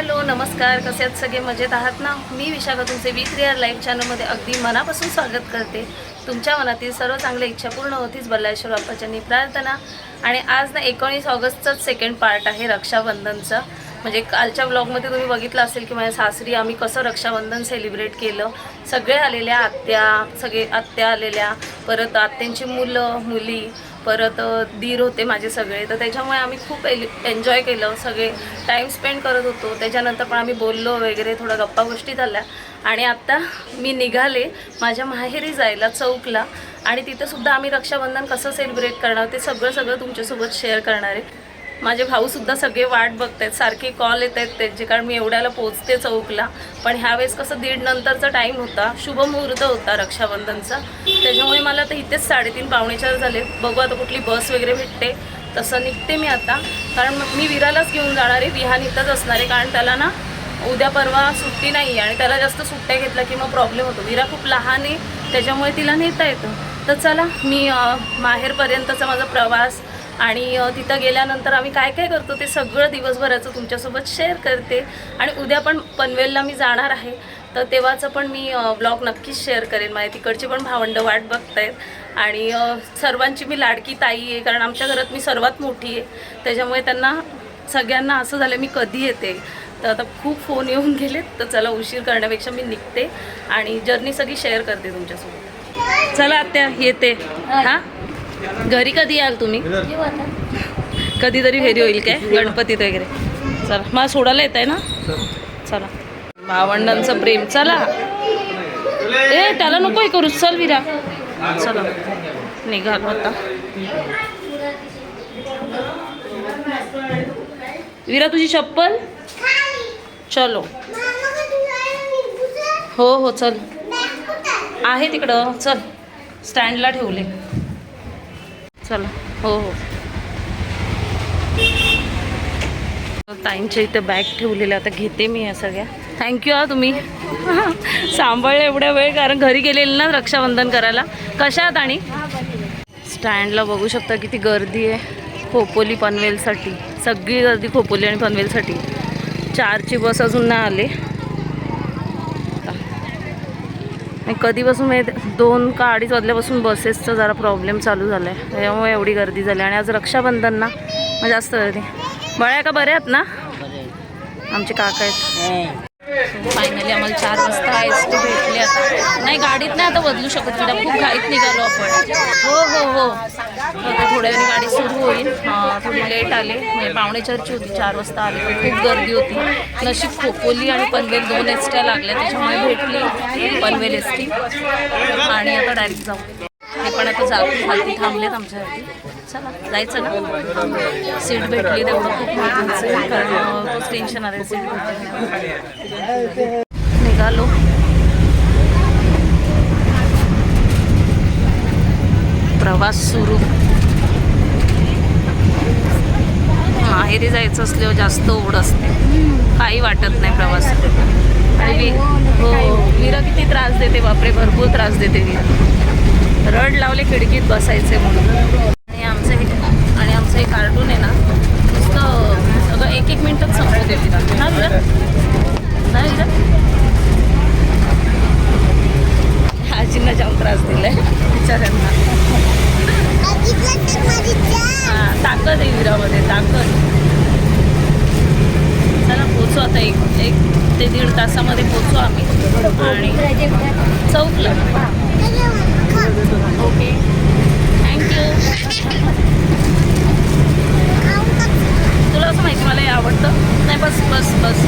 Hello नमस्कार. कसे आहेत? सगळे मजेत आहात ना? मी विशाखा तुमचे वी थ्री लाईव्ह चॅनलमध्ये अगदी मनापासून स्वागत करते. तुमच्या मनातील सर्व चांगल्या इच्छा पूर्ण होतीच बल्लाळेश्वर बाप्पाच्यांनी प्रार्थना. आणि आज ना एकोणीस ऑगस्टचाच सेकंड पार्ट आहे रक्षाबंधनचं. म्हणजे कालच्या ब्लॉगमध्ये तुम्ही बघितलं असेल की माझ्या सासरी आम्ही कसं रक्षाबंधन सेलिब्रेट केलं. सगळे आलेल्या आत्या सगळे आत्या आलेल्या परत आत्यांची मुलं मुली परत धीर दीर होते माझे सगळे. तर त्याच्यामुळे आम्ही खूप एन्जॉय केलं. सगळे टाईम स्पेंड करत होतो. त्याच्यानंतर पण आम्ही बोललो वगैरे थोडं गप्पा गोष्टी झाल्या. आणि आत्ता मी निघाले माझ्या माहेरी जायला चौकला. आणि तिथंसुद्धा आम्ही रक्षाबंधन कसं सेलिब्रेट करणार ते सगळं सगळं तुमच्यासोबत शेअर करणार आहे. माझे भाऊसुद्धा सगळे वाट बघत आहेत सारखे कॉल येत आहेत त्यांचे कारण मी एवढ्याला पोचते चौकला. पण ह्यावेळेस कसं दीड नंतरचा टाईम होता शुभ मुहूर्त होता रक्षाबंधनचा. त्याच्यामुळे मला तर इथेच साडेतीन पावणे चार झाले. बघू आता कुठली बस वगैरे भेटते. तसं निघते मी आता. कारण मी विरालाच घेऊन जाणार आहे विहान इथंच असणार आहे. कारण त्याला ना उद्या परवा सुट्टी नाही आहे आणि त्याला जास्त सुट्ट्या घेतल्या की मग प्रॉब्लेम होतो. विरा खूप लहान आहे त्याच्यामुळे तिला नेता येतं. तर चला मी माहेरपर्यंतचा माझा प्रवास आणि तिथं गेल्यानंतर आम्ही काय काय करतो ते सगळं दिवसभराचं तुमच्यासोबत शेअर करते. आणि उद्या पण पनवेलला मी जाणार आहे. तर तेव्हाचं पण मी ब्लॉग नक्कीच शेअर करेन. माझ्या तिकडची पण भावंड वाट बघतायत. आणि सर्वांची मी लाडकी ताई आहे. कारण आमच्या घरात मी सर्वात मोठी आहे. त्याच्यामुळे त्यांना सगळ्यांना असं झालं मी कधी येते. तर आता खूप फोन येऊन गेलेत. तर चला उशीर करण्यापेक्षा मी निघते. आणि जर्नी सगळी शेअर करते तुमच्यासोबत. चला आत्या येते. हां? घरी कधी याल तुम्ही? कधीतरी फेरी होईल काय? गणपतीत वगैरे. चला मला सोडायला येत आहे ना? चला. भावंडांचं प्रेम. चला. ए त्याला नको हे करू. चल विरा. चला. निघालो आता. विरा तुझी चप्पल? चलो. हो हो चल. आहे तिकडं. चल. स्टँडला ठेवले. चला. हो हो. ताईंच्या इथं बॅग ठेवलेल्या आता घेते मी या सगळ्या. थँक्यू हा तुम्ही. सांभाळलं एवढ्या वेळ कारण घरी गेलेली ना रक्षाबंधन करायला. कशा आहात आणि? स्टँडला बघू शकता किती गर्दी आहे. खोपोली पनवेलसाठी. सगळी गर्दी खोपोली आणि पनवेलसाठी. चारची बस अजून नाही आली. आणि कधीपासून माहीत दोन का अडीच वाजल्यापासून बसेसचा जरा प्रॉब्लेम चालू झाला आहे त्याच्यामुळे एवढी गर्दी झाली. आणि आज रक्षाबंधन ना मग जास्त गर्दी. बळ्या का बऱ्या आहेत ना? आमचे काका आहेत. फायनली आम्हाला चार वाजता एस टी भेटली आता. नाही गाडीत नाही आता बदलू शकत. तिला खूप घाईत निघालो आपण. हो हो हो. आता थोड्या वेळी गाडी सुरू होईल. थोडी लेट आले. म्हणजे पावणे चारची होती. चार वाजता आले. खूप गर्दी होती. नशीब खोपोली आणि पनवेल दोन एस ट्या लागल्या. त्याच्यामुळे भेटली पनवेल एस टी आणि आता डायरेक्ट जाऊ. हे पण आता जाऊ खालती थांबलेत आमच्यासाठी चला जायचं ना? सीट भेटली तेवढं खूप महत्त्वाचं कारण खूप तोच टेन्शन आलं सीट भेटली निघालो. प्रवास सुरू. माहेरी जायचं असल्यावर जास्त ओढ असते. काही वाटत नाही प्रवास आणि मी हो वीरा किती त्रास देते बापरे भरपूर त्रास देते वीरा रड लावले खिडकीत बसायचे म्हणून. आणि आमचं हे आणि आमचं हे कार्टून आहे ना नुसतं सगळं एक एक मिनिटच संपवते देते ना वीरा ना वीरा आजींना जाम त्रास दिलाय. बिचाऱ्यांना हां ताकद आहे विरामध्ये ताकद. चला पोचू आता एक एक ते दीड तासामध्ये पोचू आम्ही. आणि चौकला. ओके थँक्यू तुला असं माहिती मला हे आवडतं. नाही बस बस बस.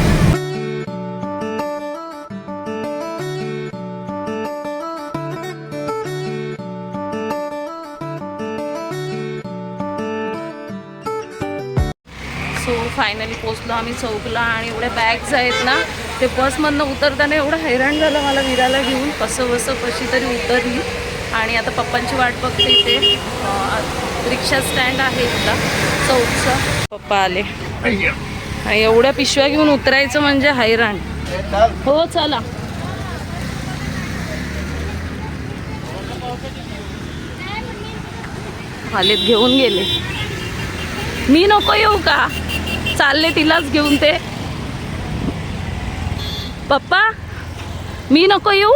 सो फायनली पोचलो आम्ही चौकला आणि एवढ्या बॅग्स आहेत ना ते बसमधनं उतरताना एवढं हैराण झालं मला विराला घेऊन. कसं बसं कशी तरी उतरली. आणि आता पप्पांची वाट बघते इथे. रिक्षा स्टँड आहे इथला. चौकचा पप्पा आले. एवढ्या पिशव्या घेऊन उतरायचं म्हणजे हैराण. हो चला. आलेत घेऊन गेले. मी नको येऊ का? चालले तिलाच घेऊन ते. पप्पा मी नको येऊ?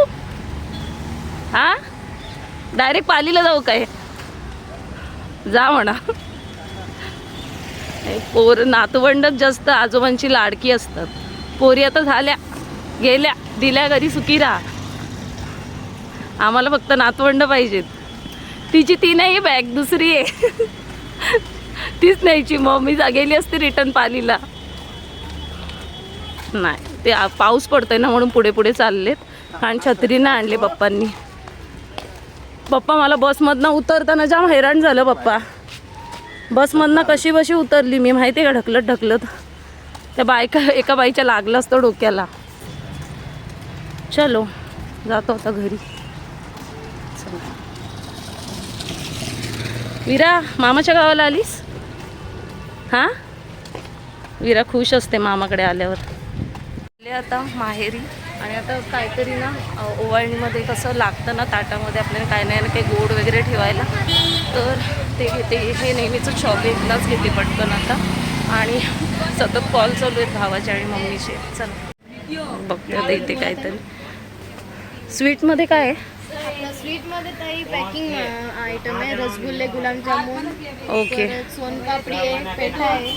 हा? डायरेक्ट पालीला जाऊ काय? जा म्हणा. पोर नातवंडच जास्त आजोबांची लाडकी असतात. पोरी आता झाल्या गेल्या दिल्या घरी सुखी राहा. आम्हाला फक्त नातवंड पाहिजेत. तिची ती नाही बॅग दुसरी आहे. तीच न्यायची मग मी जा- गेली असते रिटर्न पालीला. नाही ते पाऊस पडतोय ना म्हणून पुढे पुढे चाललेत. आणि छत्रीनं आणले पप्पांनी. पप्पा मला बसमधनं उतरताना जाम हैराण झालं पप्पा. बसमधनं कशी बशी उतरली मी माहिती आहे का? ढकलत ढकलत. त्या बायका एका बाईच्या लागलं असतं डोक्याला. चलो जातो आता घरी. विरा मामाच्या गावाला आलीस? हां? विरा खुश असते मामाकडे आल्यावर. आले आता माहेरी. आणि आता काहीतरी ना ओवाळणीमध्ये कसं लागतं ना ताटामध्ये आपल्याला काय नाही ना काही गोड वगैरे ठेवायला तर ते घेते. हे नेहमीचं शॉप एकलाच घेते पटकन आता. आणि सतत कॉल चालू आहेत भावाचे आणि मम्मीचे. चला. बघते आता इथे काहीतरी. स्वीटमध्ये काय आहे? स्वीटमध्ये ताई पॅकिंग आयटम आहे. रसगुल्ले गुलाबजामुन ओके. सोनपापडी आहे पेठा आहे.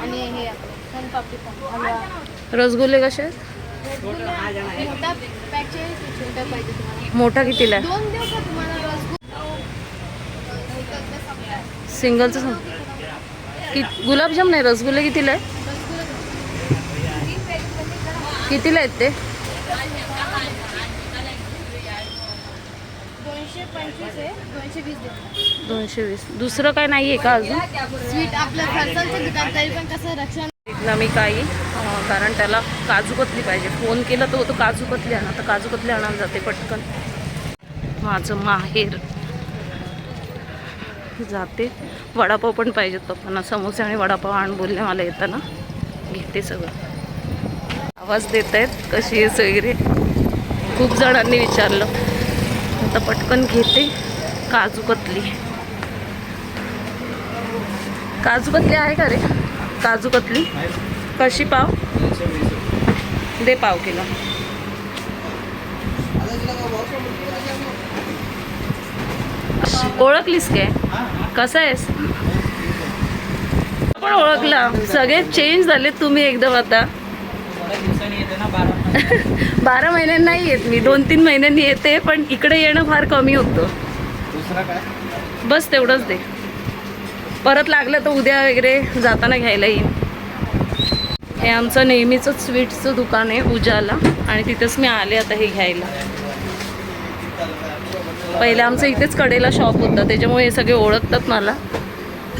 आणि हे सोनपापडी रसगुल्ले कसे आहेत? मोठा पॅकचे आहे की छोटा पाहिजे तुम्हाला. मोठा कितीला आहे? दोन देऊ का तुम्हाला रसगुल्ला सिंगलचं सांग कि गुलाबजाम नाही रसगुल्ले कितीला आहे? कितीला आहेत ते? दोनशे पंचवीस आहे दोनशे वीस देतो. दोनशे वीस. दुसरं काय नाही आहे का अजून? स्वीट आपलं दुकान तरी पण कसं रक्षण ना मी काही कारण त्याला काजू कतली पाहिजे. फोन केला तर होतं काजू कतली आणा तर काजू कतली आणायला जाते पटकन. माझं माहेर. जाते. वडापाव पण पाहिजेत पप्पांना. समोसे आणि वडापाव आण बोलले मला येताना. घेते सगळं. आवाज देत आहेत कशी आहेस वगैरे खूप जणांनी विचारलं. आता पटकन घेते. काजू कतली. काजू कतली आहे का रे? काजू कतली कशी पाव? दे पाव किलो. ओळखलीस काय? कसं आहेस? पण ओळखला. सगळे चेंज झाले तुम्ही एकदम आता. बारा महिन्यांनी नाही येत मी. दोन तीन महिन्यांनी येते पण इकडे येणं फार कमी होतं. बस तेवढंच दे. परत लागलं तर उद्या वगैरे जाताना घ्यायला येईन. हे आमचं नेहमीचं स्वीट्सचं दुकान आहे उजाला आणि तिथेच मी आले आता हे घ्यायला. पहिले आमचं इथेच कडेला शॉप होतं त्याच्यामुळे हे सगळे ओळखतात मला.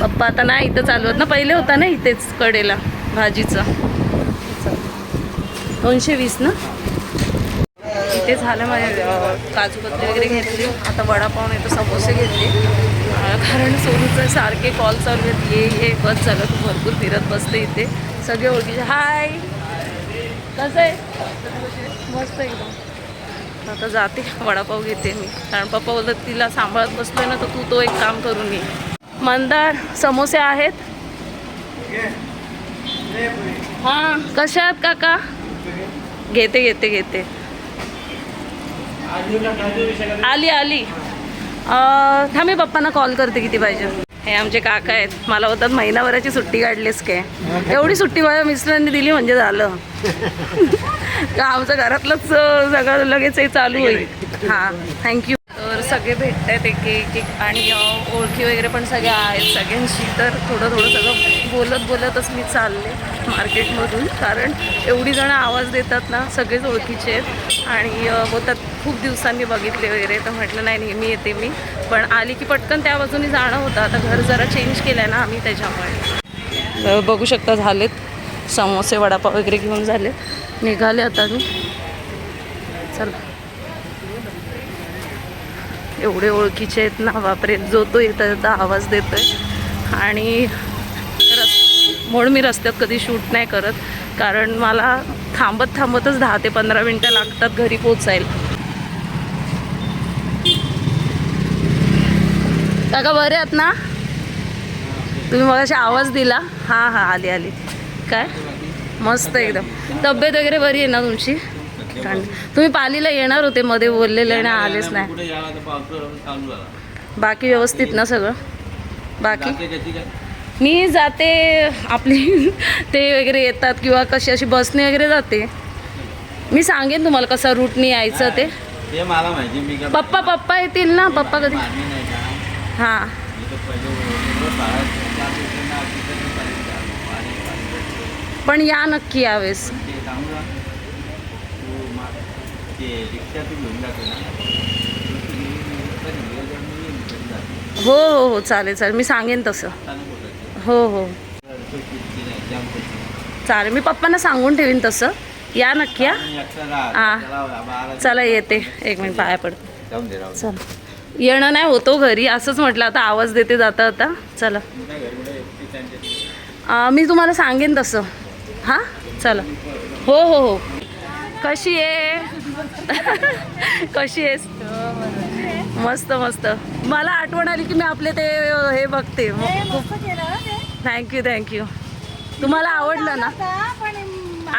पप्पा आता नाही इथं चालवत ना पहिले होता ना इथेच कडेला भाजीचा. दोनशे वीस ना? इथे झालं माझ्या अं, काजू कतली वगैरे घेतली. आता वडापाव नाही तर समोसे घेतले. कारण सोनूचं सारखे कॉल चालू आहेत. ये ये बस झालं तू भरपूर फिरत बसते इथे. सगळे ओळखीचे. हाय कसं आहे? मस्त एकदम. आता जाते. वडापाव घेते मी. कारण पप्पा बोलतात तिला सांभाळत बसतोय ना तर तू तो एक काम करून ये. मंदार समोसे आहेत? हां. कशा आहेत काका? घेते घेते घेते. आली आली. थांब मी पप्पांना कॉल करते किती पाहिजे. हे आमचे काका आहेत. मला होतात महिनाभराची सुट्टी काढलीस काय एवढी सुट्टी माझ्या मिस्टरांनी दिली म्हणजे झालं. का आमचं घरातलंच सगळं लगेच हे चालू होईल. हां थँक्यू तर सगळे भेटत आहेत एक एक एक आणि ओळखी वगैरे पण सगळ्या आहेत सगळ्यांशी. तर थोडं थोडं सगळं बोलत बोलतच मी चालले मार्केटमधून कारण एवढी जणं आवाज देतात ना सगळेच ओळखीचे आहेत. आणि बोलतात खूप दिवसांनी बघितले वगैरे तर म्हटलं नाही नेहमी येते मी. पण आली की पटकन त्या बाजूने जाणं होतं. आता घर जरा चेंज केलं आहे ना आम्ही त्याच्यामुळे. बघू शकता झालेत. समोसे वडापाव वगैरे घेऊन झाले निघाले आता मी. चला. एवढे ओळखीचे आहेत ना बापरे जो तो येता येता आवाज देतोय. आणि रस म्हणून मी रस्त्यात कधी शूट नाही करत. कारण मला थांबत थांबतच दहा ते पंधरा मिनटं लागतात घरी पोचायला काका बरे आहात ना? तुम्ही मग आवाज दिला. हां हां आली आली. काय? मस्त एकदम. तब्येत वगैरे बरी आहे ना तुमची? तुम्ही पालीला येणार होते मध्ये बोललेले आणि आलेच नाही. बाकी व्यवस्थित ना सगळं? बाकी? मी जाते. आपली ते वगैरे येतात किंवा कशी अशी बसने वगैरे जाते. मी सांगेन तुम्हाला कसं रूटनी यायचं ते. पप्पा पप्पा येतील ना? पप्पा कधी? हां पाणी या नक्की यावेळेस जाते. हो हो हो चालेल चालेल मी सांगेन तसं. हो हो. चालेल मी पप्पांना सांगून ठेवीन तसं या नक्की या. हा. चला येते एक मिनिट पाया पडते. चला येणं नाही होतो घरी असंच म्हटलं आता आवाज देते जाता आता चला. मी तुम्हाला सांगेन तसं. हां? चला. हो हो हो. कशी आहे? कशी आहेस? मस्त मस्त. मला आठवण आली की मी आपले ते हे बघते. थँक्यू थँक्यू तुम्हाला आवडलं ना?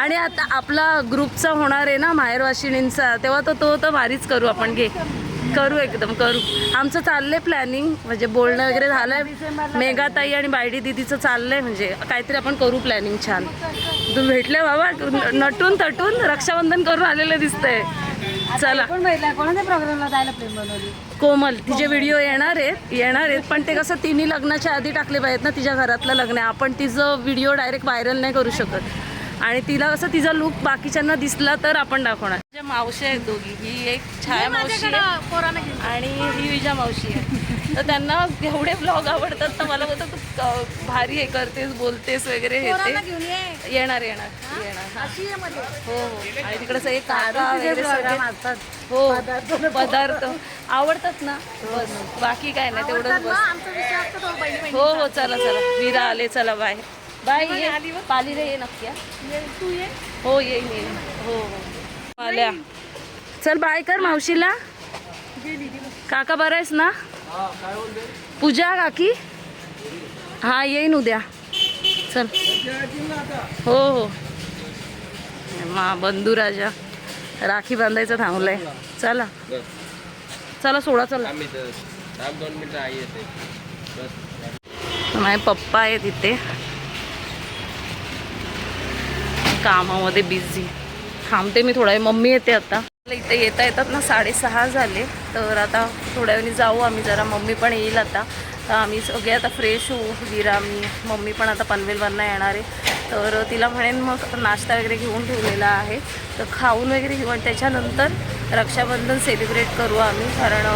आणि आता आपला ग्रुपचा होणार आहे ना माहेर वाशिणींचा तेव्हा तर तो तर भारीच करू आपण घे. करू एकदम करू. आमचं चाललंय प्लॅनिंग म्हणजे बोलणं वगैरे झालंय. मेघाताई आणि बायडी दिदीचं चाललंय म्हणजे काहीतरी आपण करू प्लॅनिंग छान. तुम्ही भेटले बाबा नटून तटून रक्षाबंधन करून आलेलं दिसतंय. चला. कोमल तिचे व्हिडिओ येणार आहेत येणार आहेत पण ते कसं तिने लग्नाच्या आधी टाकले पाहिजेत ना तिच्या घरातलं लग्न आहे. आपण तिचं व्हिडिओ डायरेक्ट व्हायरल नाही करू शकत. आणि तिला कसं तिचा लुक बाकीच्यांना दिसला तर आपण दाखवणार. माझ्या मावशी आहेत दोघी. ही एक छाया मावशी आहे. आणि ही विजा मावशी आहे. तर त्यांना एवढे ब्लॉग आवडतात तर मला बोलतात तू भारी हे करतेस बोलतेस वगैरे हे ते. येणार येणार येणार हा. हो हो. आणि तिकडे सगळे काका वगैरे सगळे हो पदार्थ आवडतात ना? बस. बाकी काय नाही तेवढंच बस. हो हो चला चला. वीरा आले चला बाय. बाय ये. पालीला ये नक्की हा. तू ये. हो येईन येईन. हो हो. आल्या. चल बाय कर मावशीला. काका बरं आहेस ना? पूजा काकी? हा येईन उद्या. चल. हो हो. मा बंधू राजा. राखी बांधायचं थांबलंय. चला. चला सोडा चला. माझे पप्पा आहे तिथे कामामध्ये बिझी थांबते मी थोडा वेळ. मम्मी येते आता. इथे येता येतात ना साडेसहा झाले. तर आता थोड्या वेळी जाऊ आम्ही. जरा मम्मी पण येईल आता. तर आम्ही सगळे आता फ्रेश होऊ. विरा मी मम्मी पण आता पनवेलवरनं येणार आहे. तर तिला म्हणेन मग नाश्ता वगैरे घेऊन ठेवलेला आहे. तर खाऊन वगैरे घेऊ. आणि त्याच्यानंतर रक्षाबंधन सेलिब्रेट करू आम्ही. कारण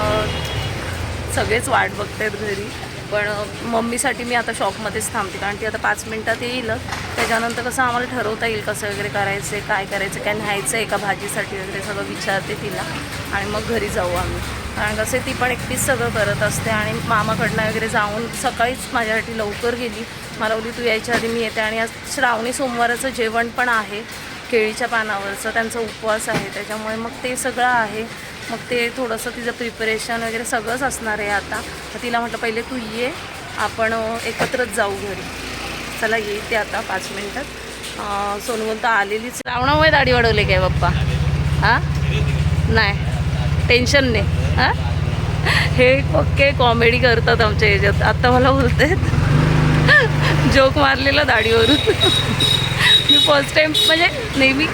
सगळेच वाट बघतायत घरी. पण मम्मीसाठी मी आता शॉपमध्येच थांबते. कारण ती आता पाच मिनटात येईलच त्याच्यानंतर कसं आम्हाला ठरवता येईल कसं वगैरे करायचं आहे काय करायचं काय न्यायचं आहे का भाजीसाठी वगैरे सगळं विचारते तिला. आणि मग घरी जाऊ आम्ही. कारण कसं ती पण एकटीच सगळं करत असते आणि मामाकडनं वगैरे जाऊन सकाळीच माझ्यासाठी लवकर गेली. मला बोली तू यायच्या आधी मी येते. आणि आज श्रावणी सोमवाराचं जेवण पण आहे केळीच्या पानावरचं. त्यांचा उपवास आहे त्याच्यामुळे मग ते सगळं आहे. मग ते थोडंसं तिचं प्रिपरेशन वगैरे सगळंच असणार आहे आता. तर तिला म्हटलं पहिले तू ये आपण एकत्रच जाऊ घरी. चला येईल ते आता पाच मिनटात. सोनवंत आलेलीच. रावणामुळे दाढी वाढवले काय बाप्पा? हां? नाही. टेन्शन नाही हां? हे पक्के कॉमेडी करतात आमच्या ह्याच्यात आत्ता मला बोलते जोक मारलेला दाढीवरून. मी फर्स्ट टाईम म्हणजे नेहमी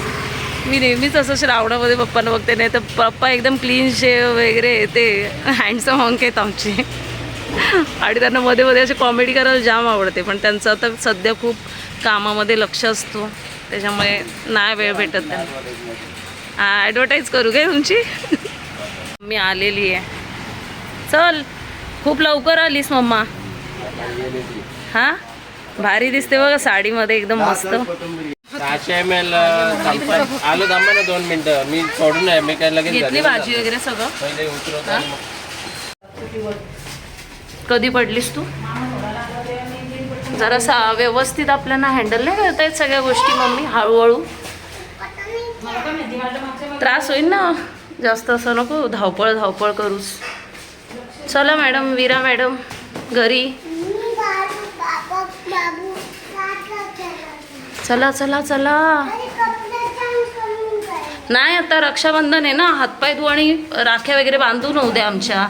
मी नेहमीच असं श्रावणामध्ये पप्पांना बघते. नाही तर पप्पा एकदम क्लीन शेव वगैरे ते हँडसम अंक आहेत आमचे. आणि त्यांना मध्ये मध्ये असे कॉमेडी करायला जाम आवडते पण त्यांचं आता सध्या खूप कामामध्ये लक्ष असतो. त्याच्यामुळे नाही वेळ भेटत त्यांना. ॲडव्हर्टाईज करू काय तुमची? मी आलेली आहे. चल खूप लवकर आलीस मम्मा. हां? भारी दिसते बघा साडीमध्ये एकदम मस्त. सहाशे एम एल आलो थांबा ना दोन मिनिटं. मी सोडून आहे मी काय लगेच भाजी वगैरे सगळं पहिले उतरवतो आणि मग- कधी पडलीस तू? जरासा व्यवस्थित आपल्याला हँडल नाही करता येत सगळ्या गोष्टी मम्मी हळूहळू. त्रास होईल ना? जास्त असं नको धावपळ धावपळ करूस. चला मॅडम वीरा मॅडम घरी. चला चला चला. नाही आता रक्षाबंधन आहे ना? हातपाय धु आणि राख्या वगैरे बांधू नव्हते आमच्या.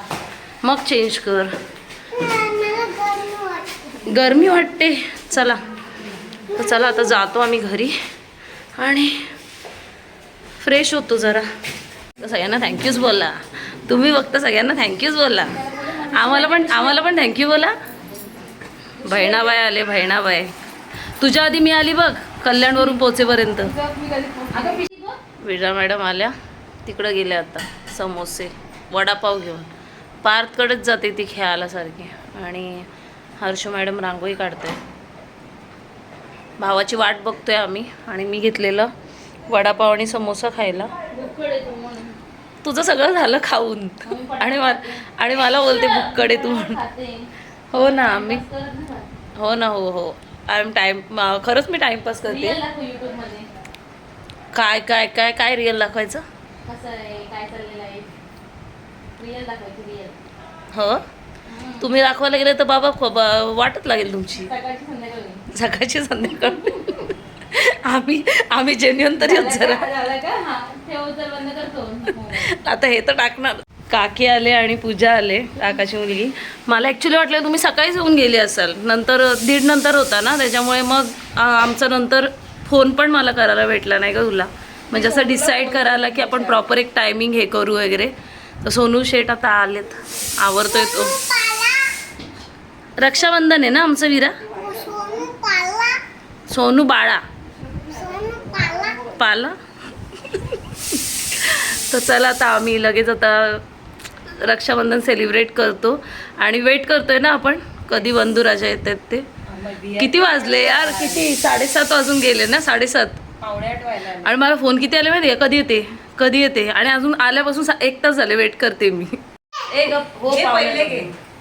मग चेंज कर. गरमी वाटते. चला. तर चला आता जातो आम्ही घरी. आणि फ्रेश होतो जरा. तर सगळ्यांना थँक्यूच बोला. तुम्ही फक्त सगळ्यांना थँक्यूच बोला. आम्हाला पण आम्हाला पण थँक्यू बोला. बहिणाबाई आले बहिणाबाई. तुझ्या आधी मी आली बघ कल्याणवरून पोचेपर्यंत. विजा मॅडम आल्या. तिकडं गेल्या आता समोसे. वडापाव घेऊन. पार्थकडेच जाते ती खेळायला सारखी. आणि हर्ष मॅडम रांगोळी काढते. भावाची वाट बघतोय आम्ही आणि मी घेतलेलं वडापाव आणि समोसा खायला. तुझं सगळं झालं खाऊन. आणि आणि मला बोलते बुक्कडे तू म्हणून. हो ना मी हो ना हो हो. आय एम टाइम खरंच मी टाइमपास करते. काय काय काय काय रिअल दाखवायचं? हो? तुम्ही दाखवायला गेले तर बाबा वाटत लागेल तुमची. सकाळची संध्याकाळी आम्ही आम्ही जेन्युन तरी जरा. हा आता हे तर टाकणार. काकी आले आणि पूजा आले काकाची मुलगी. मला ॲक्च्युली वाटलं तुम्ही सकाळीच येऊन गेली असाल. नंतर दीड नंतर होता ना? त्याच्यामुळे मग आमचा नंतर फोन पण मला करायला भेटला नाही का तुला? म्हणजे असं डिसाईड करायला की आपण प्रॉपर एक टायमिंग हे करू वगैरे. तर सोनू शेठ आता आलेत. आवरतोय तो. रक्षाबंधन आहे ना आमचं विरा? सोनू बाळा पाला? तर चला आता आम्ही लगेच आता रक्षाबंधन सेलिब्रेट करतो. आणि वेट करतोय ना आपण? कधी बंधुराजा येतात ते? किती वाजले यार? किती? साडेसात वाजून गेले ना? साडेसात. आणि मला फोन किती आले माहिती आहे कधी येते? कधी येते? आणि अजून आल्यापासून सा- एक तास झाले वेट करते मी. ए गप हो पाहुणे. घे.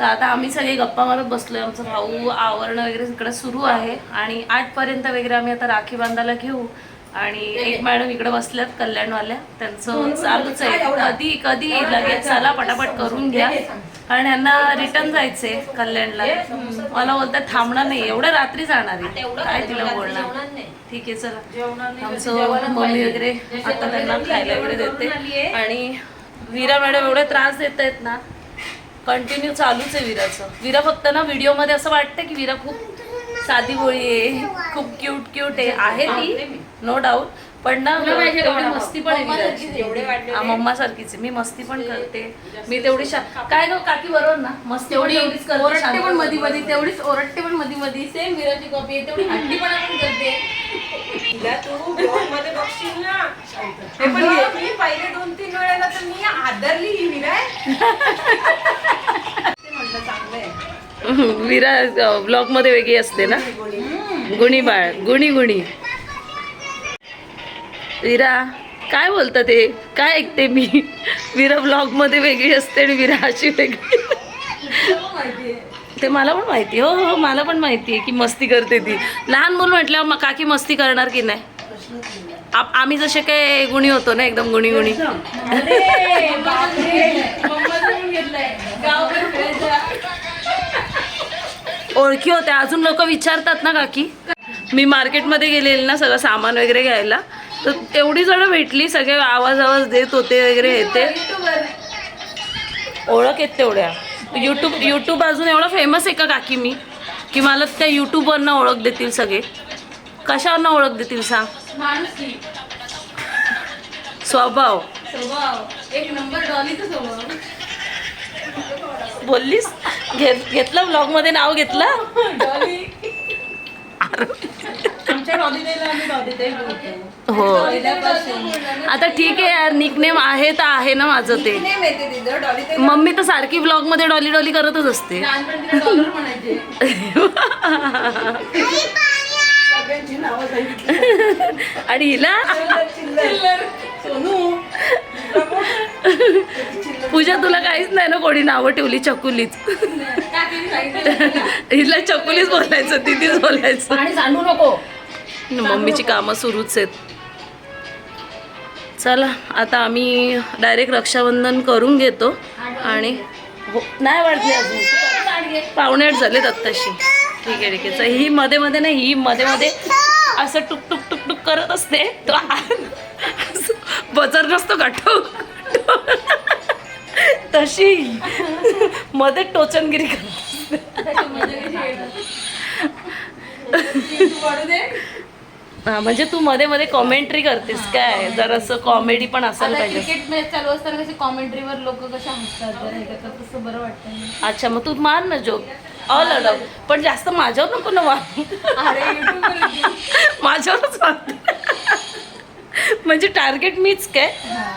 तर आता आम्ही सगळे गप्पा मारत बसलोय. आमचं भाऊ आवरणं वगैरे इकडे सुरू आहे. आणि आठपर्यंत वगैरे आम्ही आता राखी बांधायला घेऊ. आणि एक मॅडम इकडे बसल्यात कल्याणवाल्या. त्यांचं चालूच आहे. कधी कधी लगेच चला? पटापट करून घ्या. कारण यांना रिटर्न जायचंय कल्याणला. मला बोलतात थांबणार नाही. एवढ्या रात्री जाणार आहे. काय तिला बोलणार? ठीक आहे चला. आमचं मम्मी वगैरे आता त्यांना खायला वगैरे देते. आणि वीरा मॅडम एवढे त्रास देत आहेत ना कंटिन्यू चालूच आहे विराचं. विरा फक्त ना व्हिडिओमध्ये असं वाटतं की विरा खूप साधी बोळी आहे खूप क्यूट क्यूट आहे. आहे ती? नो डाऊट पण ना तेवढी मस्ती पण आहे. हा, मम्मा सारखीच मी मस्ती पण करते. मी तेवढी काय ग काकी बरोबर ना? मस्ती पण तेवढीच करते ओरडते पण मध्ये बसते. मध्ये तेवढीच ओरडते पण मध्ये मध्ये सेम विराची कॉपी आहे तेवढी हट्टी पण आपण करते. तिला तू मध्ये बघशील ना? हे पण. मी पहिले दोन तीन वेळेला तर मी आदरली ही विराय ते म्हटलं चांगलं आहे. विरा ब्लॉगमध्ये वेगळी असते ना? गुणी बाळ गुणी गुणी. विरा काय बोलतं ते? काय ऐकते मी? विरा ब्लॉगमध्ये वेगळी असते आणि विरा अशी वेगळी. ते मला पण माहिती. हो हो मला पण माहिती आहे की मस्ती करते ती. लहान मुलं म्हटल्यावर मग काकी मस्ती करणार की नाही? आप आम्ही जसे काय गुणी होतो ना एकदम गुणी गुणी ओळखी होत्या. अजून लोक विचारतात ना काकी? मी मार्केटमध्ये गेलेली ना सगळं सामान वगैरे घ्यायला. तर एवढी जण भेटली सगळे आवाज आवाज देत होते वगैरे येते ओळख येत तेवढ्या. यूट्यूब यूट्यूब अजून एवढं फेमस आहे का काकी मी? की मला त्या यूट्यूबवरनं ओळख देतील सगळे. कशावरनं ओळख देतील सांग? स्वभाव. बोललीस? घेत घेतलं ब्लॉगमध्ये नाव घेतलं? हो. आता ठीक आहे यार निकनेम आहे तर आहे ना माझं ते. मम्मी तर सारखी ब्लॉगमध्ये डॉली डॉली करतच असते. आणि हिला? पूजा तुला काहीच नाही ना कोणी नावं ठेवली चकुलीच. हिला चकुलीच बोलायचं तिथेच बोलायचं. आणि सांडू नको. मम्मीची कामं सुरूच आहेत. चला आता आम्ही डायरेक्ट रक्षाबंधन करून घेतो. आणि हो नाही वाढली अजून. पावणे आठ झालेत आत्ताशी. ठीक आहे ठीक आहे. चल, ही मध्ये मध्ये नाही ही मध्ये मध्ये असं टुक टुक टुक टुक करत असते. तो बजर नसतो का तशी मध्ये टोचनगिरी करत हा, म्हणजे तू मध्ये मध्ये कॉमेंट्री करतेस काय? जर असं कॉमेडी पण असायला आता पाहिजे. क्रिकेट मॅच चालू असताना कशी कॉमेंट्रीवर लोक कशा हसतात जरा हे करतात तसं बरं वाटतं ना. अच्छा मग तू मार ना जोक ऑल अलाउड पण जास्त माझ्यावर नको ना मार. अरे युट्यूबवर माझ्यावरच म्हणजे टार्गेट मीच काय?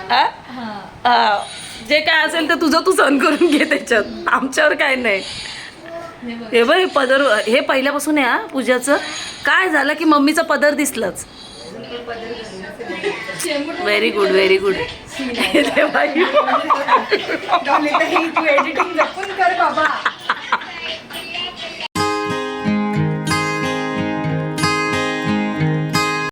हा? हा. हा. जे काय असेल ते तुझं तू सहन करून घे त्याच्यात. आमच्यावर काय नाही. हे बघ. हे बघ हे पदर हे पहिल्यापासून आहे हा पूजाचं. काय झालं की मम्मीचं पदर दिसलंच? व्हेरी गुड व्हेरी गुड तू एडिटिंग जपून कर बाबा.